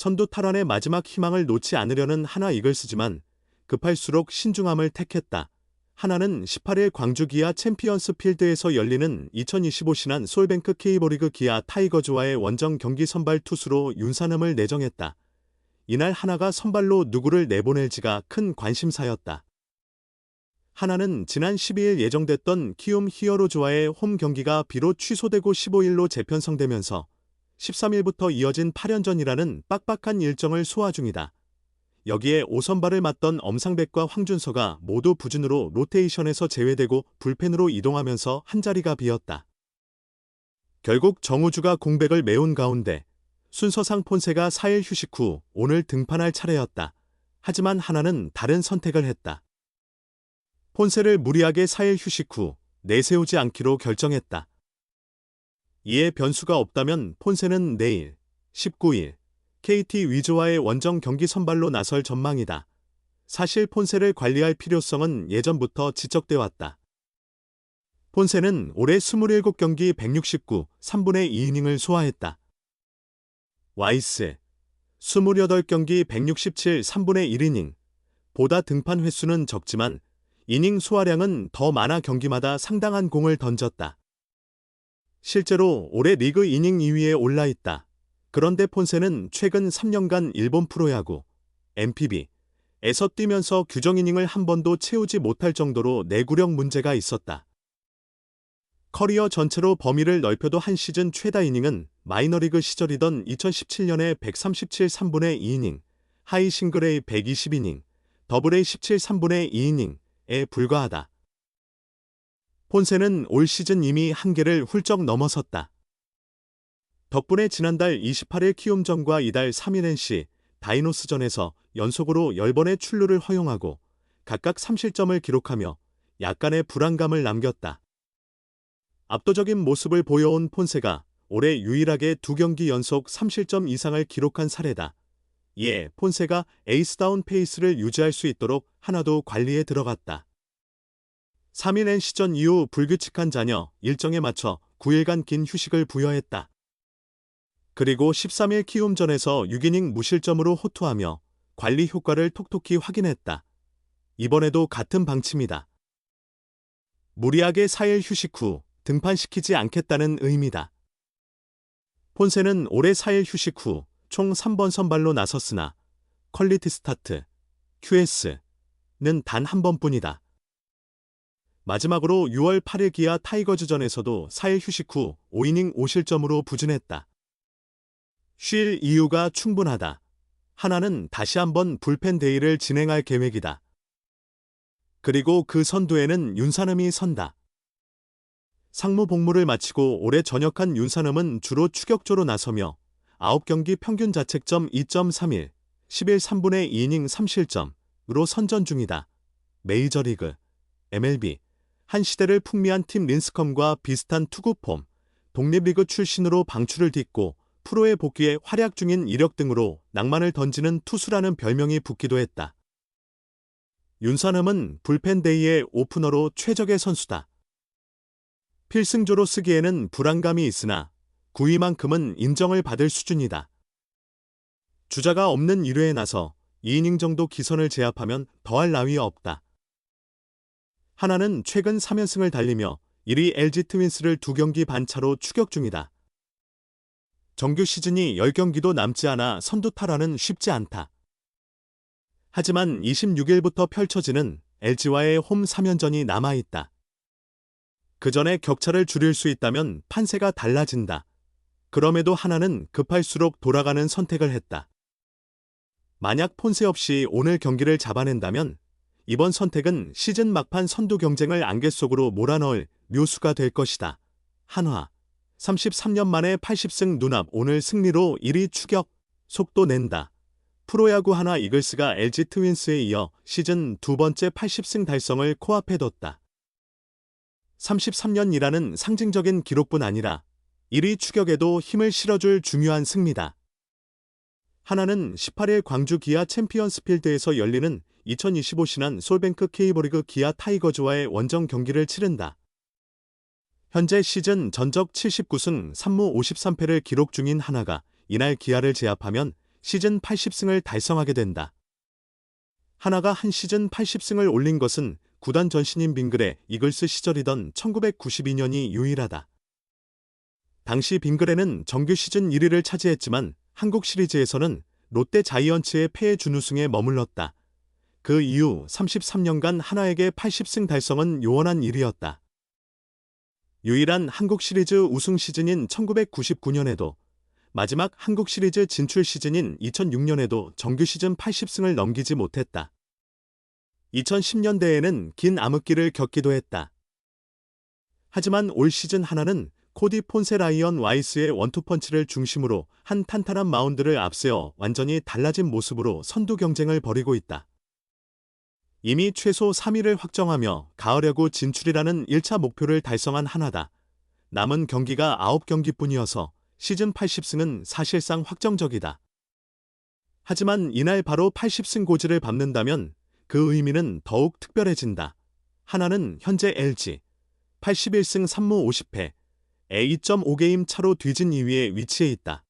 선두 탈환의 마지막 희망을 놓지 않으려는 하나 이글스지만 급할수록 신중함을 택했다. 하나는 18일 광주 기아 챔피언스 필드에서 열리는 2025 신한 솔뱅크 K버리그 기아 타이거즈와의 원정 경기 선발 투수로 윤산음을 내정했다. 이날 하나가 선발로 누구를 내보낼지가 큰 관심사였다. 하나는 지난 12일 예정됐던 키움 히어로즈와의 홈 경기가 비로 취소되고 15일로 재편성되면서 13일부터 이어진 8연전이라는 빡빡한 일정을 소화 중이다. 여기에 5선발을 맡던 엄상백과 황준서가 모두 부진으로 로테이션에서 제외되고 불펜으로 이동하면서 한자리가 비었다. 결국 정우주가 공백을 메운 가운데 순서상 폰세가 4일 휴식 후 오늘 등판할 차례였다. 하지만 하나는 다른 선택을 했다. 폰세를 무리하게 4일 휴식 후 내세우지 않기로 결정했다. 이에 변수가 없다면 폰세는 내일 19일 KT 위즈와의 원정 경기 선발로 나설 전망이다. 사실 폰세를 관리할 필요성은 예전부터 지적돼 왔다. 폰세는 올해 27경기 169, 3분의 2이닝을 소화했다. 와이스 28경기 167, 3분의 1이닝 보다 등판 횟수는 적지만 이닝 소화량은 더 많아 경기마다 상당한 공을 던졌다. 실제로 올해 리그 이닝 2위에 올라 있다. 그런데 폰세는 최근 3년간 일본 프로야구 MPB에서 뛰면서 규정 이닝을 한 번도 채우지 못할 정도로 내구력 문제가 있었다. 커리어 전체로 범위를 넓혀도 한 시즌 최다 이닝은 마이너리그 시절이던 2017년에 137 3분의 2이닝, 하이 싱글 A 120이닝, 더블 A 17 3분의 2이닝에 불과하다. 폰세는 올 시즌 이미 한계를 훌쩍 넘어섰다. 덕분에 지난달 28일 키움전과 이달 3일 NC 다이노스전에서 연속으로 10번의 출루를 허용하고 각각 3실점을 기록하며 약간의 불안감을 남겼다. 압도적인 모습을 보여온 폰세가 올해 유일하게 두 경기 연속 3실점 이상을 기록한 사례다. 이에 폰세가 에이스다운 페이스를 유지할 수 있도록 하나도 관리에 들어갔다. 3일 NC전 이후 불규칙한 자녀 일정에 맞춰 9일간 긴 휴식을 부여했다. 그리고 13일 키움전에서 6이닝 무실점으로 호투하며 관리 효과를 톡톡히 확인했다. 이번에도 같은 방침이다. 무리하게 4일 휴식 후 등판시키지 않겠다는 의미다. 폰세는 올해 4일 휴식 후 총 3번 선발로 나섰으나 퀄리티 스타트, QS는 단 한 번뿐이다. 마지막으로 6월 8일 기아 타이거즈전에서도 4일 휴식 후 5이닝 5실점으로 부진했다. 쉴 이유가 충분하다. 하나는 다시 한번 불펜 데이를 진행할 계획이다. 그리고 그 선두에는 윤산음이 선다. 상무 복무를 마치고 올해 전역한 윤산음은 주로 추격조로 나서며 9경기 평균 자책점 2.31, 11 3분의 2이닝 3실점으로 선전 중이다. 메이저리그, MLB, 한 시대를 풍미한 팀 린스컴과 비슷한 투구 폼, 독립리그 출신으로 방출을 딛고 프로에 복귀해 활약 중인 이력 등으로 낭만을 던지는 투수라는 별명이 붙기도 했다. 윤선음은 불펜데이의 오프너로 최적의 선수다. 필승조로 쓰기에는 불안감이 있으나 9위만큼은 인정을 받을 수준이다. 주자가 없는 1회에 나서 2이닝 정도 기선을 제압하면 더할 나위 없다. 하나는 최근 3연승을 달리며 1위 LG 트윈스를 두 경기 반차로 추격 중이다. 정규 시즌이 10경기도 남지 않아 선두 탈환은 쉽지 않다. 하지만 26일부터 펼쳐지는 LG와의 홈 3연전이 남아있다. 그 전에 격차를 줄일 수 있다면 판세가 달라진다. 그럼에도 하나는 급할수록 돌아가는 선택을 했다. 만약 폰세 없이 오늘 경기를 잡아낸다면 이번 선택은 시즌 막판 선두 경쟁을 안개 속으로 몰아넣을 묘수가 될 것이다. 한화 33년 만에 80승 눈앞 오늘 승리로 1위 추격 속도 낸다. 프로야구 하나 이글스가 LG 트윈스에 이어 시즌 두 번째 80승 달성을 코앞에 뒀다. 33년이라는 상징적인 기록뿐 아니라 1위 추격에도 힘을 실어줄 중요한 승리다. 하나는 18일 광주 기아 챔피언스 필드에서 열리는 2025 신한 솔뱅크 K버리그 기아 타이거즈와의 원정 경기를 치른다. 현재 시즌 전적 79승 3무 53패를 기록 중인 하나가 이날 기아를 제압하면 시즌 80승을 달성하게 된다. 하나가 한 시즌 80승을 올린 것은 구단 전신인 빙글의 이글스 시절이던 1992년이 유일하다. 당시 빙글에는 정규 시즌 1위를 차지했지만 한국 시리즈에서는 롯데 자이언츠의 패해 준우승에 머물렀다. 그 이후 33년간 하나에게 80승 달성은 요원한 일이었다. 유일한 한국 시리즈 우승 시즌인 1999년에도 마지막 한국 시리즈 진출 시즌인 2006년에도 정규 시즌 80승을 넘기지 못했다. 2010년대에는 긴 암흑기를 겪기도 했다. 하지만 올 시즌 하나는 코디 폰세라이언 와이스의 원투펀치를 중심으로 한 탄탄한 마운드를 앞세워 완전히 달라진 모습으로 선두 경쟁을 벌이고 있다. 이미 최소 3위를 확정하며 가을야구 진출이라는 1차 목표를 달성한 하나다. 남은 경기가 9경기뿐이어서 시즌 80승은 사실상 확정적이다. 하지만 이날 바로 80승 고지를 밟는다면 그 의미는 더욱 특별해진다. 하나는 현재 LG 81승 3무 50패 A2.5게임 차로 뒤진 2위에 위치해 있다.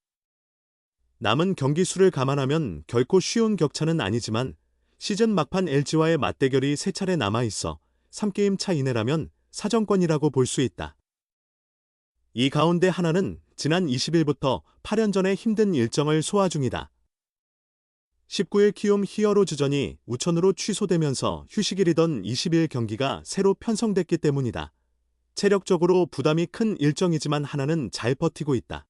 남은 경기 수를 감안하면 결코 쉬운 격차는 아니지만 시즌 막판 LG와의 맞대결이 세 차례 남아 있어 3게임 차 이내라면 사정권이라고 볼 수 있다. 이 가운데 하나는 지난 20일부터 8연전의 힘든 일정을 소화 중이다. 19일 키움 히어로즈전이 우천으로 취소되면서 휴식일이던 20일 경기가 새로 편성됐기 때문이다. 체력적으로 부담이 큰 일정이지만 하나는 잘 버티고 있다.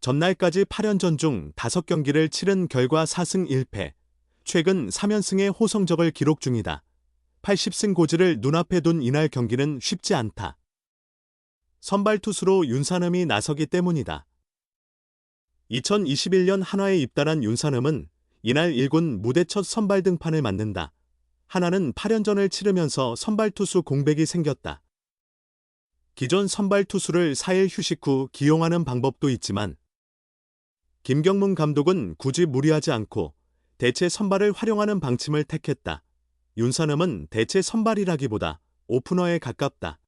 전날까지 8연전 중 5경기를 치른 결과 4승 1패, 최근 3연승의 호성적을 기록 중이다. 80승 고지를 눈앞에 둔 이날 경기는 쉽지 않다. 선발 투수로 윤산음이 나서기 때문이다. 2021년 한화에 입단한 윤산음은 이날 1군 무대 첫 선발 등판을 맞는다. 하나는 8연전을 치르면서 선발 투수 공백이 생겼다. 기존 선발 투수를 4일 휴식 후 기용하는 방법도 있지만 김경문 감독은 굳이 무리하지 않고 대체 선발을 활용하는 방침을 택했다. 윤산음은 대체 선발이라기보다 오프너에 가깝다.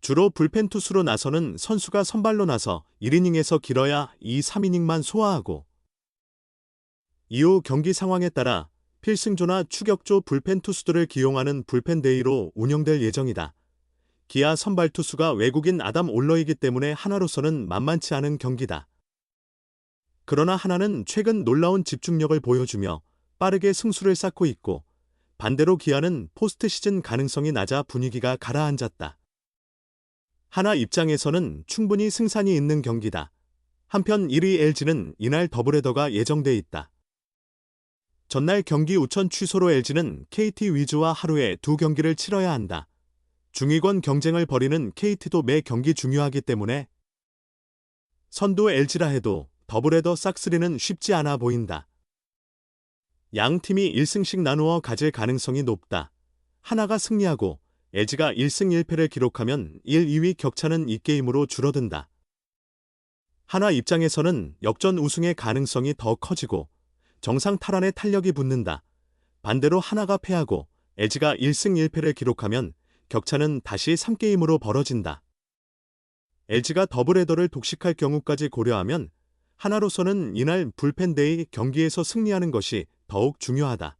주로 불펜 투수로 나서는 선수가 선발로 나서 1이닝에서 길어야 2, 3이닝만 소화하고 이후 경기 상황에 따라 필승조나 추격조 불펜 투수들을 기용하는 불펜 데이로 운영될 예정이다. 기아 선발 투수가 외국인 아담 올러이기 때문에 하나로서는 만만치 않은 경기다. 그러나 하나는 최근 놀라운 집중력을 보여주며 빠르게 승수를 쌓고 있고 반대로 기아는 포스트 시즌 가능성이 낮아 분위기가 가라앉았다. 하나 입장에서는 충분히 승산이 있는 경기다. 한편 1위 LG는 이날 더블헤더가 예정돼 있다. 전날 경기 우천 취소로 LG는 KT 위즈와 하루에 두 경기를 치러야 한다. 중위권 경쟁을 벌이는 KT도 매 경기 중요하기 때문에 선두 LG라 해도 더블헤더 싹스리는 쉽지 않아 보인다. 양 팀이 1승씩 나누어 가질 가능성이 높다. 하나가 승리하고 LG가 1승 1패를 기록하면 1, 2위 격차는 이 게임으로 줄어든다. 하나 입장에서는 역전 우승의 가능성이 더 커지고 정상 탈환에 탄력이 붙는다. 반대로 하나가 패하고 LG가 1승 1패를 기록하면 격차는 다시 3게임으로 벌어진다. LG가 더블헤더를 독식할 경우까지 고려하면 하나로서는 이날 불펜데이 경기에서 승리하는 것이 더욱 중요하다.